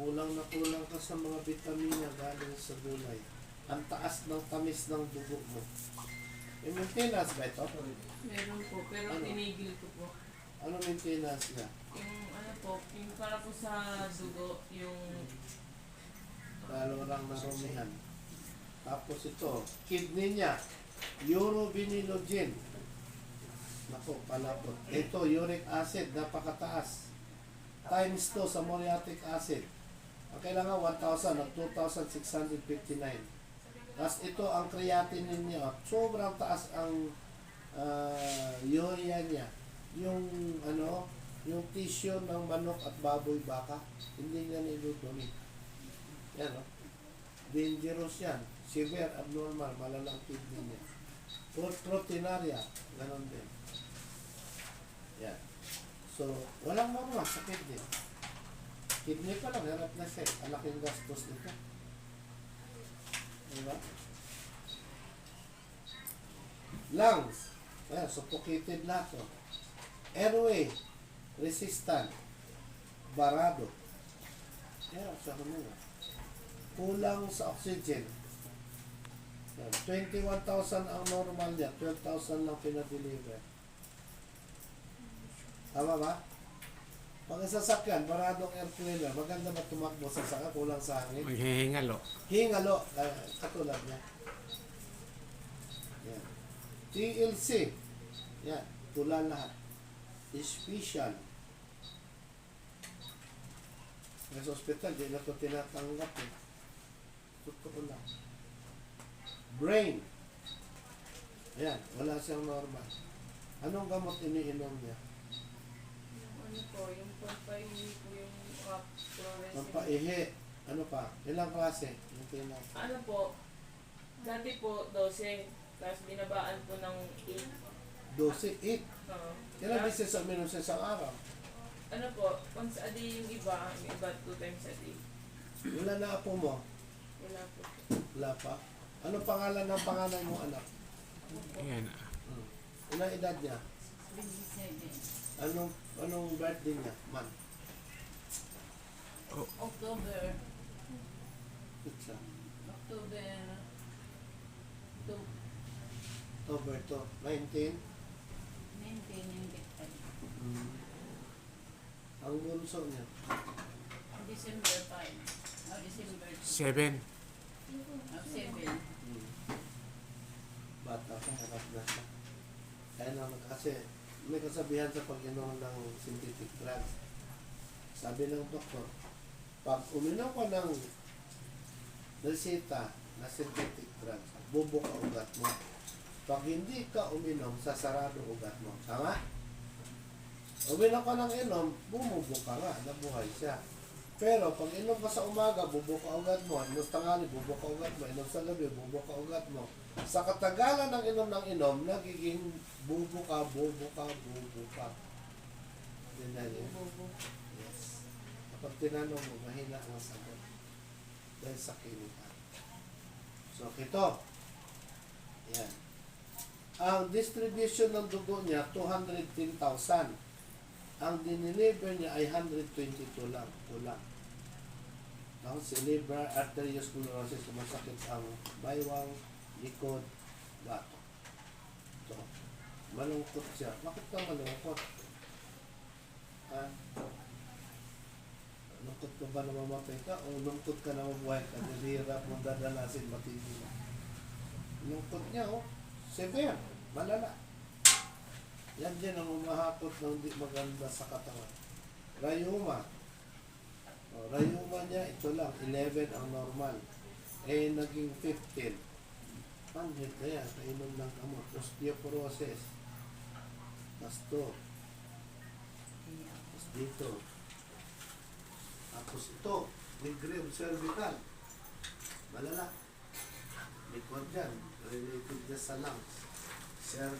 Kulang na kulang ka sa mga vitamina galing sa gulay. Ang taas ng tamis ng dugo mo. May maintenance ba ito? Meron po, pero Ano? tinigil ko po. Ano maintenance niya? Yung ano po, yung para po sa dugo, yung Lalo lang narumihan. Tapos ito, kidney niya, urobinologin. Nako, palapot. Ito, uric acid, napakataas. Times 2 sa muriatic acid. Ang kailangan 1,000 at 2,659. Tapos ito, ang creatinine niya, sobrang taas ang ah, urea niya. Yung ano, yung tissue ng manok at baboy baka, hindi niya niludumi. Yan, no? Dangerous yan. Severe, abnormal, malalang kidney niya. Pro- Proteinuria, ganon din. Yan. So, walang normal sa kidney. Pa lang, harap na siya. Ang laking gastos nito. Diba? Lungs. Ayan, suffocated lahat. Oh. Airway. Resistant. Barado. Yan, sa kanila kulang sa oxygen. Yan, 21,000 ang normal niya, 12,000 lang pinadeliver. Tama ba? Pag sa sasakyan, maradong air cleaner, maganda ba tumakbo sa sasakyan, kulang sa hangin? Maghihingalo. Hingalo, uh, katulad niya. Yan. TLC, yan, pula lahat. Special. Sa hospital, di na ito tinatanggap eh. Totoo lang. Brain. Ayan, wala siyang normal. Anong gamot iniinom niya? Ano po, yung pampahingi po yung rap progressive. Pampaihi. Ano pa? Ilang klase? Yung tina- Ano po, dati po 12, tapos binabaan po ng 8. 12, 8. Uh, Ilang beses ang minum sa isang araw? ano po, once a day yung iba, yung iba 2 times a day. Wala na apo mo? Wala po. Wala pa? Ano pangalan ng panganay mo anak? Yan. Hmm. Ilang edad niya? 27. Anong anong birthday niya? Man. October, Pizza. October 2, October to. 19. 19 yung birthday. Hmm. Ang bunso niya. December 5. Oh, December 2. Seven. Oh, 7. Hmm. Bata pa, harap na siya. Kaya na kasi may kasabihan sa pag-inom ng synthetic drugs. Sabi ng doktor, pag uminom ka ng resita na synthetic drugs, bubuka ugat mo. Pag hindi ka uminom, sasarado ugat mo. Tama? Uminom ka ng inom, bumubuka nga, nabuhay siya. Pero pag inom ka sa umaga, bubuka ugat mo. Inom sa tanghali, bubuka ugat mo. Inom sa gabi, bubuka ugat mo. Sa katagalan ng inom ng inom, nagiging bubuka, bubuka, bubuka. Yun na yun. Yes. Kapag tinanong mo, mahina ang sagot. Dahil sa chemical. So, ito. Yan. Ang distribution ng dugo niya, 210,000. Ang dineliver niya ay 122 lang. Kulang. Tapos si liver arteriosclerosis, sumasakit ang baywang, likod, bato. Ito. Malungkot siya. Bakit ka malungkot? Ha? Lungkot ka ba na mamatay ka? O lungkot ka na mabuhay ka? Nilirap mo dadalasin matindi mo. Lungkot niya, oh. Severe. Malala. Yan din ang umahakot ng di maganda sa katawan. Rayuma. O, rayuma niya, ito lang, 11 ang normal. Eh, naging 15. Panghit na yan, kainom ng gamot. Osteoporosis. Tapos to. Tapos dito. Tapos ito, migraine cervical. Malala. Likod yan. Related niya sa lungs. Cer-